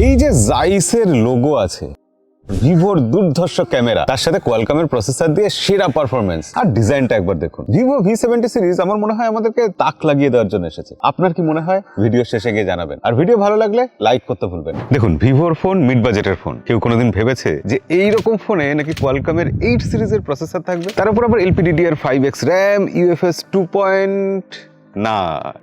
এই যে জাইসের লোগো আছে ভিভোর দুর্ধর্ষ ক্যামেরা, তার সাথে কোয়ালকামের প্রসেসর দিয়ে সেরা পারফরমেন্স আর ডিজাইনটা একবার দেখুন। ভিভো ভি সেভেন্টি সিরিজ আমার মনে হয় আমাদেরকে তাক লাগিয়ে দেওয়ার জন্য এসেছে। আপনার কি মনে হয়? ভিডিও শেষে গিয়ে জানাবেন। আর ভিডিও ভালো লাগলে লাইক করতে ভুলবেন দেখুন ভিভোর ফোন মিড বাজেটের ফোন কেউ কোনোদিন ভেবেছে যে এই রকম ফোনে নাকি কোয়ালকামের এইট সিরিজের প্রসেসর থাকবে? তার উপর আবার LPDDR five X RAM UFS two point না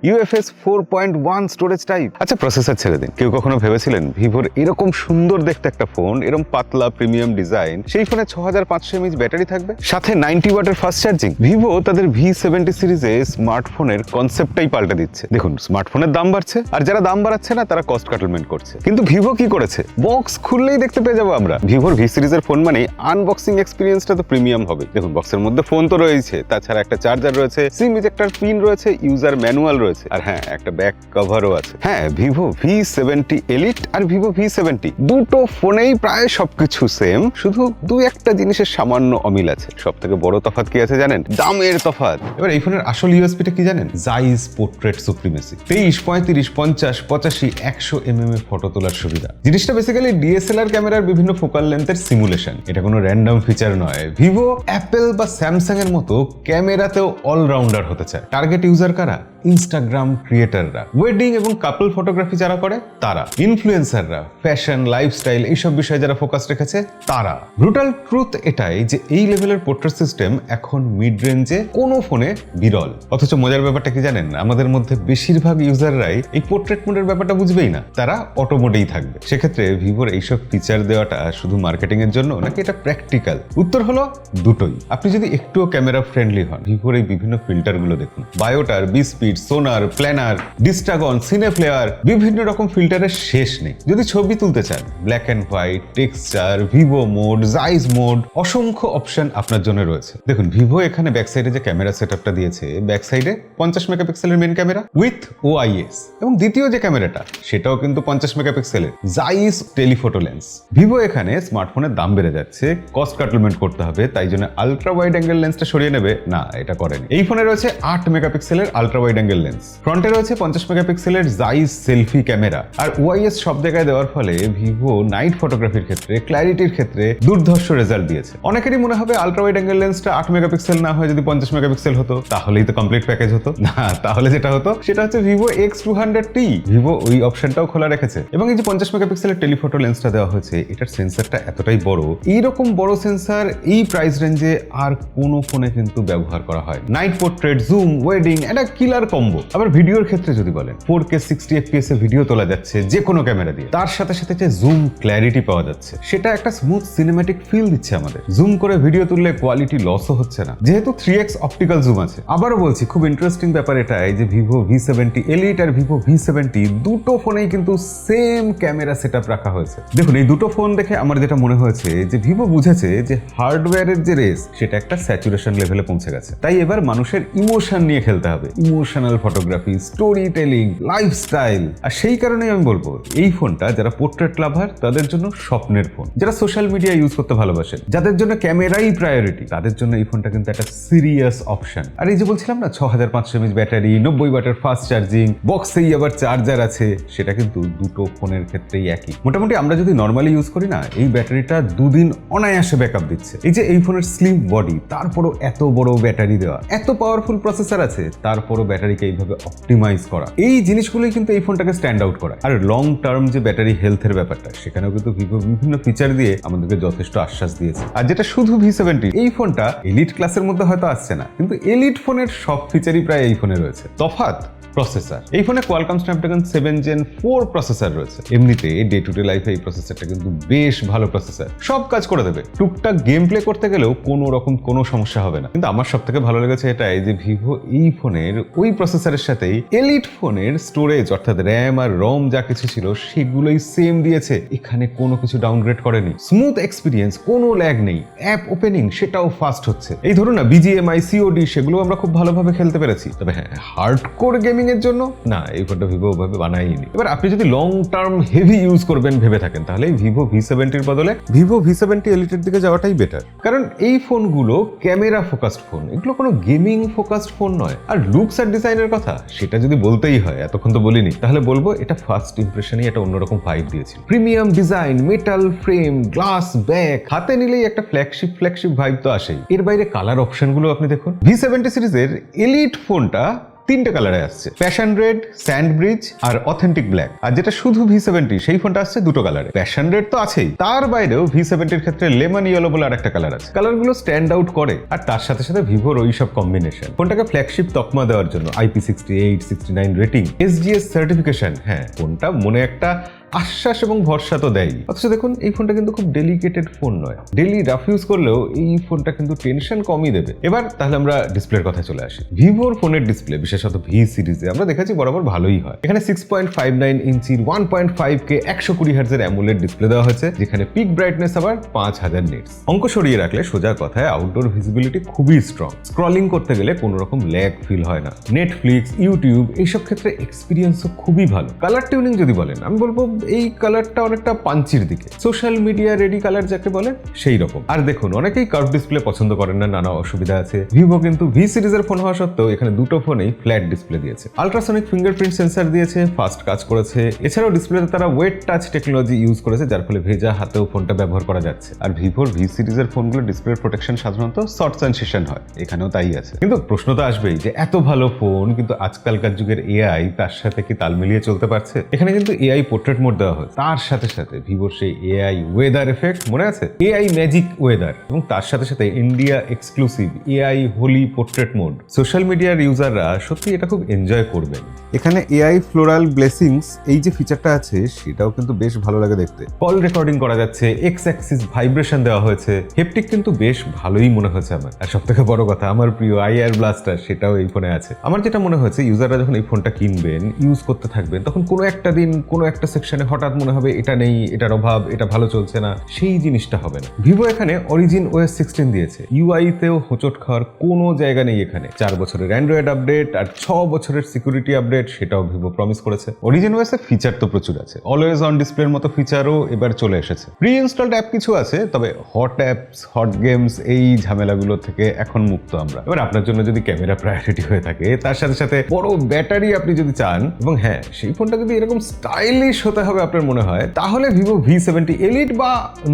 UFS four point one storage type আচ্ছা প্রসেসর ছেড়ে দিন। কেউ কখনো ভেবেছিলেন ভিভোর এরকম সুন্দর দেখতে একটা ফোন এরকম পাতলা প্রিমিয়াম ডিজাইন সেই ফোনে ছ হাজার পাঁচশো এমএইচ ব্যাটারি থাকবে? সাথে নাইনটি ওয়াটের ফাস্ট চার্জিং ভিভো তাদের ভি সেভেন্টি সিরিজে স্মার্টফোনের কনসেপ্টটাই পাল্টে দিচ্ছে। দেখুন স্মার্টফোনের দাম বাড়ছে, আর যারা দাম বাড়াচ্ছে না, তারা কস্ট কাটলমেন্ট করছে। কিন্তু ভিভো কি করেছে? বক্স খুললেই দেখতে পেয়ে যাব আমরা। ভিভোর ভি সিরিজের ফোন মানে আনবক্সিং এক্সপিরিয়েন্সটা তো প্রিমিয়াম হবে। দেখুন বক্সের মধ্যে ফোন তো রয়েছে তাছাড়া একটা চার্জার রয়েছে সিম ইজেক্টার পিন রয়েছে ইউজার ম্যানুয়াল রয়েছে। আর হ্যাঁ একটা ব্যাক কভারও আছে। হ্যাঁ ভিভো ভি সেভেন্টি এলিট আর ভিভো ভি সেভেন্টি দুটো ফোনেই প্রায় সবকিছু সেম শুধু দু একটা জিনিসের সামান্য অমিল আছে। সব থেকে বড় তফাৎ কি আছে জানেন? দামের তফাৎ। এবার এই ফোনের আসল ইউএসপিটা কি জানেন? জাইজ পোর্ট্রেট সুপ্রিমেসি তেইশ, পঁয়ত্রিশ, পঞ্চাশ, পঁচাশি, একশো এম এম এর ফটো তোলার সুবিধা। জিনিসটা বেসিক্যালি ডিএসএলআর ক্যামেরার বিভিন্ন ফোকাল লেন্থের সিমুলেশন এটা কোনো র্যান্ডম ফিচার নয়। ভিভো অ্যাপেল বা স্যামসাং এর মতো ক্যামেরাতেও অলরাউন্ডার হতে চায়। টার্গেট ইউজার কারা? ইনস্টাগ্রাম ক্রিয়েটাররা ওয়েডিং এবং কাপল ফটোগ্রাফি যারা করে, তারা। ইনফ্লুয়েন্সাররা ফ্যাশন লাইফস্টাইল এইসব বিষয়ে যারা ফোকাস রেখেছে, তারা। ব্রুটাল ট্রুথ এটাই যে এই লেভেলের পোর্ট্রেট সিস্টেম এখন মিড রেঞ্জে কোনো ফোনে বিরল। অথচ মজার ব্যাপারটা কি জানেন? আমাদের মধ্যে বেশিরভাগ ইউজাররাই এই পোর্ট্রেট মোডের ব্যাপারটা বুঝবেই না। তারা অটো মোডেই থাকবে। সেক্ষেত্রে ভিভোর এইসব ফিচার দেওয়াটা শুধু মার্কেটিং এর জন্য নাকি এটা প্র্যাকটিক্যাল উত্তর হলো দুটোই। আপনি যদি একটুও ক্যামেরা ফ্রেন্ডলি হন, ভিভোর এই বিভিন্ন ফিল্টারগুলো দেখুন। Biotar B speed Sonnar, Planar, Distagon, Cineflare, বিভিন্ন রকম ফিল্টারের শেষ নেই। যদি ছবি তুলতে চান black and white texture Vivo mode Zeiss mode অসংখ্য অপশন আপনার জন্য রয়েছে। দেখুন ভিভো এখানে ব্যাক সাইডে যে ক্যামেরা সেট সেটআপটা দিয়েছে ব্যাক সাইডে পঞ্চাশ মেগাপিক্সেলের main camera with O IS এবং দ্বিতীয় যে ক্যামেরাটা সেটাও কিন্তু পঞ্চাশ মেগাপিক্সেলের জাইস টেলিফোটো লেন্স ভিভো এখানে স্মার্টফোনের দাম বেড়ে যাচ্ছে কস্ট কাটলমেন্ট করতে হবে, তাই জন্য আলট্রা ওয়াইড অ্যাঙ্গেল লেন্সটা সরিয়ে নেবে। না, এটা করেনি। এই ফোনে রয়েছে আট মেগাপিক্সেলের আলট্রা ওয়াইড অ্যাঙ্গেল লেন্স ফ্রন্টে রয়েছে পঞ্চাশ মেগাপিক্সেলের জাইস সেলফি ক্যামেরা আর ওআইএস সব জায়গায় দেওয়ার ফলে ভিভো নাইট ফটোগ্রাফির ক্ষেত্রে ক্ল্যারিটির ক্ষেত্রে দুর্ধর্ষ রেজাল্ট দিয়েছে। অনেকেরই মনে হবে আলট্রা ওয়াইড অ্যাঙ্গেল লেন্সটা আট মেগাপিক্সেল না হয় যদি পঞ্চাশ মেগাপিক্সেল হতো, তাহলেই তো কমপ্লিট প্যাকেজ হতো। না, তাহলে যেটা হতো, সেটা হচ্ছে Vivo X two hundred T Vivo ওই অপশনটাও খোলা রেখেছে। এবং এই যে পঞ্চাশ মেগাপিক্সেলের টেলিফোটো লেন্সটা দেওয়া হয়েছে, এটার সেন্সারটা এতটাই বড়, এইরকম বড় সেন্সার এই প্রাইস রেঞ্জে আর কোনো ফোনে কিন্তু ব্যবহার করা হয় নাইট পোর্ট্রেট জুম ওয়েডিং এটা কিলার কম্বো। আবার ভিডিওর ক্ষেত্রে যদি বলেন ফোর কে সিক্সটি এফপিএস এ ভিডিও তোলা যাচ্ছে যে কোনো ক্যামেরা দিয়ে। তার সাথে সাথে যে জুম ক্ল্যারিটি পাওয়া যাচ্ছে, সেটা একটা স্মুথ সিনেম্যাটিক ফিল দিচ্ছে আমাদের। জুম করে ভিডিও তুললে কোয়ালিটি লসও হচ্ছে না। যেহেতু থ্রি এক্স অপটিক্যাল জুম আছে। আবারও বলছি, খুব ইন্টারেস্টিং ব্যাপার এটাই যে ভিভো ভি সেভেন্টি এলিট আর ভিভো ভি সেভেন্টি দুটো ফোনেই কিন্তু সেম ক্যামেরা সেট রাখা হয়েছে। দেখুন, এই দুটো ফোন দেখে আমার যেটা মনে হয়েছে, যে ভিভো বুঝেছে যে হার্ডওয়্যারের যে রেস সেটা একটা স্যাচুরেশন লেভেলে পৌঁছে গেছে। তাই এবার মানুষের ইমোশন নিয়ে খেলতে হবে। Emotional photography storytelling lifestyle আর সেই কারণেই আমি বলব, এই ফোনটা যারা পোর্ট্রেট লাভার তাদের জন্য স্বপ্নের ফোন। যারা সোশ্যাল মিডিয়া ইউজ করতে ভালোবাসেন, যাদের জন্য ক্যামেরাই প্রায়োরিটি তাদের জন্য এই ফোনটা কিন্তু একটা সিরিয়াস অপশন আর এই যে বলছিলাম না ছ হাজার পাঁচশো এমএচ ব্যাটারি, নব্বই ওয়াটের ফাস্ট চার্জিং বক্সেই আবার চার্জার আছে, সেটা কিন্তু দুটো ফোনের ক্ষেত্রেই একই। মোটামুটি আমরা যদি নর্মালি ইউজ করি না, এই ব্যাটারিটা দুদিন অনায়াসে ব্যাকআপ দিচ্ছে। এই যে এই ফোনের স্লিম বডি তারপরও এত বড় ব্যাটারি দেওয়া, এত পাওয়ারফুল প্রসেসর আছে তারপরও ব্যাটারিকে এইভাবে অপটিমাইজ করা। এই জিনিসগুলোই কিন্তু এই ফোনটাকে স্ট্যান্ড আউট করা আর লং টার্ম যে ব্যাটারি হেলথের ব্যাপারটা, সেখানেও কিন্তু ভিভো, বিভিন্ন ফিচার দিয়ে আমাদেরকে যথেষ্ট আশ্বাস দিয়েছে। আর যেটা শুধু ভি সেভেন্টি, এই ফোনটা এলিট ক্লাসের মধ্যে হয়তো আসছে না, কিন্তু এলিট ফোনের সব ফিচারই প্রায় এই ফোনে রয়েছে। তফাৎ প্রসেসর এই ফোনে Qualcomm Snapdragon seven gen four processor রয়েছে। এমনিতে ডে টু ডে লাইফে এই প্রসেসরটা কিন্তু বেশ ভালো প্রসেসর সব কাজ করে দেবে। টুকটাক গেম প্লে করতে গেলেও কোনো রকম কোনো সমস্যা হবে না। কিন্তু আমার সব থেকে ভালো লেগেছে এটাই যে ভিভো এই ফোনের ওই প্রসেসরের সাথেই এলিট ফোনের স্টোরেজ অর্থাৎ র্যাম আর রম যা কিছু ছিল, সেগুলোই সেম দিয়েছে। এখানে কোনো কিছু ডাউনগ্রেড করেনি। স্মুথ এক্সপিরিয়েন্স কোনো ল্যাগ নেই। অ্যাপ ওপেনিং সেটাও ফাস্ট হচ্ছে। এই ধরুন না বিজিএমআই সিওডি সেগুলো আমরা খুব ভালোভাবে খেলতে পেরেছি। তবে হ্যাঁ হার্ড কোর গেমিং এর জন্য? না, এই ফোনটা ভিভো ওভাবে বানায়নি এবার আপনি যদি লং টার্ম হেভি ইউজ করবেন, ভেবে থাকেন, তাহলে ভিভো ভি সেভেন্টির বদলে ভিভো ভি সেভেন্টি এলিটের দিকে যাওয়াটাই বেটার কারণ এই ফোনগুলো ক্যামেরা ফোকাসড ফোন এগুলো কোনো গেমিং ফোকাসড ফোন নয়। আর লুকস আর ডিজাইনের কথা, সেটা যদি বলতেই হয়, এতক্ষণ তো বলিনি, তাহলে বলব এটা ফার্স্ট ইমপ্রেশনই একটা অন্যরকম ফাইভ দিয়েছিল। Premium design metal frame glass back হাতে নিলেই একটা ফ্ল্যাগশিপ ফ্ল্যাগশিপ ভাইব তো আসেই। এর বাইরে কালার অপশনগুলো আপনি দেখুন। ভি সেভেন্টি সিরিজের এলিট ফোনটা তিনটে কালারে আসছে। প্যাশন রেড স্যান্ড ব্রিজ আর অথেন্টিক ব্ল্যাক আর যেটা শুধু ভি সেভেন্টি সেই ফোনটা আসছে দুটো কালারে প্যাশন রেড তো আছেই। তার বাইরেও ভি সেভেন্টির ক্ষেত্রে লেমন ইয়েলো বলে আর একটা কালার আছে কালারগুলো স্ট্যান্ড আউট করে। আর তার সাথে সাথে ভিভোর ওই সব কম্বিনেশন ফোনটাকে ফ্ল্যাগশিপ তকমা দেওয়ার জন্য IP sixty eight sixty nine rating S G S certification হ্যাঁ ফোনটা মনে একটা আশ্বাস এবং ভরসা তো দেয় অথচ দেখুন, এই ফোনটা কিন্তু খুব ডেলিকেটেড ফোন নয়। ডেলি রাফ ইউজ করলেও এই ফোনটা কিন্তু টেনশন কমই দেবে। এবার তাহলে আমরা ডিসপ্লের কথা চলে আসি। ভিভোর ফোনের ডিসপ্লে বিশেষত ভি সিরিজে আমরা দেখেছি বরাবর ভালোই হয়। এখানে সিক্স পয়েন্ট ফাইভ নাইন ইঞ্চির ওয়ান পয়েন্ট ফাইভ কে একশো কুড়ি হার্জের অ্যামুলেট ডিসপ্লে দেওয়া হয়েছে, যেখানে পিক ব্রাইটনেস আবার পাঁচ হাজার নিটস অঙ্ক সরিয়ে রাখলে সোজা কথায় আউটডোর ভিজিবিলিটি খুবই স্ট্রং স্ক্রলিং করতে গেলে কোনো রকম ল্যাগ ফিল হয় না। নেটফ্লিক্স ইউটিউব এইসব ক্ষেত্রে এক্সপিরিয়েন্সও খুবই ভালো। কালার টিউনিং যদি বলেন, আমি বলব এই কালারটা অনেকটা পাঞ্চির দিকে। সোশ্যাল মিডিয়া রেডি কালার যাকে বলে, সেই রকম। আর দেখুন, অনেকেই কার্ভ ডিসপ্লে পছন্দ করেন না, নানা অসুবিধা আছে। ভিভো কিন্তু ভি সিরিজের ফোন হওয়া সত্ত্বেও এখানে দুটো ফোনেই ফ্ল্যাট ডিসপ্লে দিয়েছে। আলট্রাসনিক ফিঙ্গারপ্রিন্ট সেন্সার দিয়েছে ফাস্ট কাজ করেছে। এছাড়াও ডিসপ্লেতে তারা ওয়েট টাচ টেকনোলজি ইউজ করেছে, যার ফলে ভেজা হাতেও ফোনটা ব্যবহার করা যাচ্ছে। আর ভিভোর ভি সিরিজের ফোনগুলো ডিসপ্লে প্রোটেকশন সাধারণত শর্ট সেন্সেশন হয়। এখানেও তাই আছে। কিন্তু প্রশ্ন তো আসবেই যে, এত ভালো ফোন কিন্তু আজকালকার যুগের এআই তার সাথে কি তাল মিলিয়ে চলতে পারছে? এখানে কিন্তু এআই পোর্ট্রেট দেওয়া হয়। তার সাথে সাথে ভিভোর সেই এআই ওয়েদার এফেক্ট মনে আছে? এআই ম্যাজিক ওয়েদার এবং তার সাথে সাথে India exclusive AI Holi portrait mode social মিডিয়ার ইউজাররা সত্যি এটা খুব এনজয় করবেন। এখানে এআই ফ্লোরাল ব্লেসিংস এই যে ফিচারটা আছে সেটাও কিন্তু বেশ ভালো লাগে দেখতে। কল রেকর্ডিং করা যাচ্ছে এক্স অ্যাক্সিস ভাইব্রেশন দেওয়া হয়েছে। হেপটিক কিন্তু বেশ ভালোই মনে হয়েছে আমার। আর সব থেকে বড় কথা আমার প্রিয় আইআর ব্লাস্টার সেটাও এই ফোনে আছে। আমার যেটা মনে হয়েছে ইউজাররা যখন এই ফোনটা কিনবেন ইউজ করতে থাকবেন তখন কোনো একটা দিন কোনো একটা সেকশনে হঠাৎ মনে হবে এটা নেই, এটার অভাব, এটা ভালো চলছে না, সেই জিনিসটা হবে না। ভিভো এখানে অরিজিন ওএস সিক্সটিন দিয়েছে। ইউআইতেও হোঁচট খাওয়ার কোনো জায়গা নেই এখানে। চার বছরের অ্যান্ড্রয়েড আপডেট আর ছ বছরের সিকিউরিটি আপডেট সেটাও ভিভো প্রমিস করেছে। অরিজিন ওএস এর ফিচার তো প্রচুর আছে। অলওয়েজ অন ডিসপ্লের মতো ফিচারও এবার চলে এসেছে। প্রি ইনস্টলড অ্যাপ কিছু আছে, তবে হট অ্যাপস হট গেমস এই ঝামেলাগুলো থেকে এখন মুক্ত আমরা। এবার আপনার জন্য যদি ক্যামেরা প্রায়োরিটি হয়ে থাকে, তার সাথে সাথে বড় ব্যাটারি আপনি যদি চান, এবং হ্যাঁ সেই ফোনটা যদি এরকম স্টাইলিশ হতে হবে আপনার মনে হয়, তাহলে ভিভো ভি সেভেন্টি এলিট বা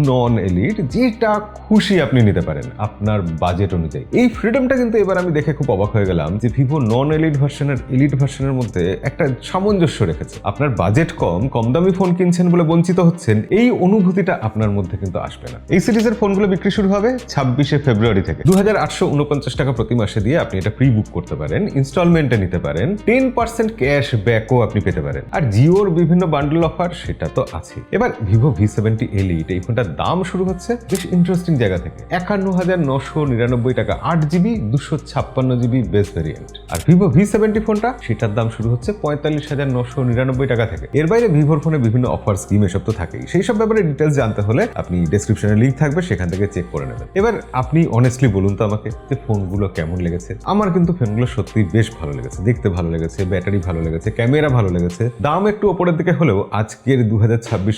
নন এলিট যেটা খুশি আপনি নিতে পারেন আপনার বাজেট অনুযায়ী। এই ফ্রিডমটা কিন্তু এবার আমি দেখে খুব অবাক হয়ে গেলাম যে ভিভো নন এলিট ভার্সনের এলিট ভার্সনের মধ্যে একটা সামঞ্জস্য রেখেছে। আপনার বাজেট কম কম দামি ফোন কিনছেন বলে বঞ্চিত হচ্ছেন, এই অনুভূতিটা আপনার মধ্যে কিন্তু আসবে না। এই সিরিজের ফোনগুলো বিক্রি শুরু হবে ছাব্বিশে ফেব্রুয়ারি থেকে। দু হাজার আটশো উনপঞ্চাশ টাকা প্রতি মাসে দিয়ে আপনি এটা প্রি বুক করতে পারেন ইনস্টলমেন্টে নিতে পারেন টেন পার্সেন্ট ক্যাশ ব্যাকও আপনি পেতে পারেন। আর জিওর বিভিন্ন বান্ডেল অফার সেটা তো আছে এবার ভিভো ভি সেভেন্টি এলিট এই ফোনটার দাম শুরু হচ্ছে বেশ ইন্টারেস্টিং জায়গা থেকে। একান্ন হাজার নশো নিরানব্বই টাকা, আট জিবি দুশো ছাপ্পান্ন জিবি বেস ভেরিয়েন্ট আর ভিভো ভি সেভেন্টি ফোনটা সেটার দাম শুরু হচ্ছে পঁয়তাল্লিশ হাজার নশো নিরানব্বই টাকা থেকে। এর বাইরে ভিভোর ফোনে বিভিন্ন অফার স্কিম এসব তো থাকেই। সেই সব ব্যাপারে ডিটেলস জানতে হলে আপনি ডেসক্রিপশনে লিঙ্ক থাকবে, সেখান থেকে চেক করে নেবেন। এবার আপনি অনেস্টলি বলুন তো আমাকে যে ফোনগুলো কেমন লেগেছে। আমার কিন্তু ফোনগুলো সত্যি বেশ ভালো লেগেছে। দেখতে ভালো লেগেছে, ব্যাটারি ভালো লেগেছে, ক্যামেরা ভালো লেগেছে। দাম একটু ওপরের দিকে হলেও আজকের দু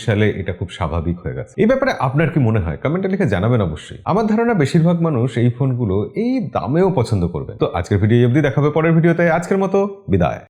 সালে এটা খুব স্বাভাবিক হয়ে গেছে। এই ব্যাপারে আপনার কি মনে হয়? কমেন্টে লিখে জানাবেন অবশ্যই। আমার ধারণা, বেশিরভাগ মানুষ এই ফোনগুলো এই দামেও পছন্দ করবে। তো আজকের ভিডিও অবধি, দেখাবে পরের ভিডিওতে। আজকের মতো, বিদায়।